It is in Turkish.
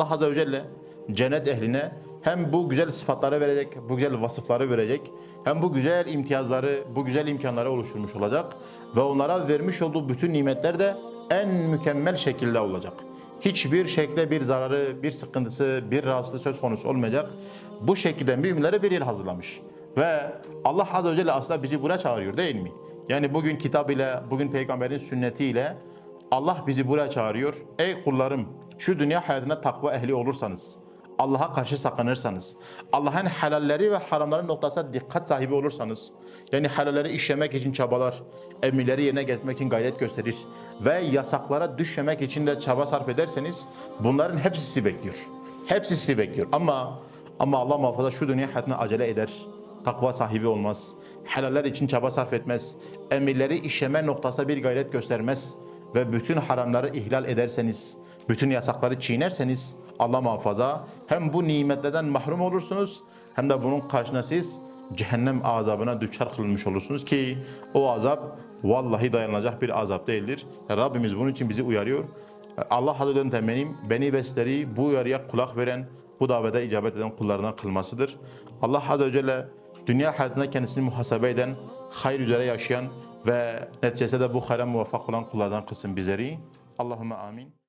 Allah Azze ve Celle cennet ehline hem bu güzel sıfatları verecek, bu güzel vasıfları verecek, hem bu güzel imtiyazları, bu güzel imkanları oluşturmuş olacak ve onlara vermiş olduğu bütün nimetler de en mükemmel şekilde olacak. Hiçbir şekilde bir zararı, bir sıkıntısı, bir rahatsızlığı söz konusu olmayacak. Bu şekilde müminlere bir yer hazırlamış. Ve Allah Azze ve Celle aslında bizi buraya çağırıyor değil mi? Yani bugün kitap ile, bugün peygamberin sünnetiyle Allah bizi buraya çağırıyor. Ey kullarım şu dünya hayatına takva ehli olursanız, Allah'a karşı sakınırsanız, Allah'ın helalleri ve haramları noktasına dikkat sahibi olursanız, yani helalleri işlemek için çabalar, emirleri yerine getirmek için gayret gösterir ve yasaklara düşmemek için de çaba sarf ederseniz bunların hepsi sizi bekliyor. Hepsi sizi bekliyor. Ama ama Allah muhafaza şu dünya hayatına acele eder. Takva sahibi olmaz. Helaller için çaba sarf etmez. Emirleri işleme noktasında bir gayret göstermez. Ve bütün haramları ihlal ederseniz, bütün yasakları çiğnerseniz Allah muhafaza hem bu nimetlerden mahrum olursunuz hem de bunun karşına siz cehennem azabına düçar kılınmış olursunuz ki o azap vallahi dayanılacak bir azap değildir. Rabbimiz bunun için bizi uyarıyor. Allah Celle'nin temennim beni ve sizleri bu uyarıya kulak veren, bu davete icabet eden kullarından kılmasıdır. Allah Azze ve Celle dünya hayatında kendisini muhasebe eden, hayır üzere yaşayan ve neticesinde de bu hayra muvaffak olan kullardan kılsın bizleri. Allahümme amin.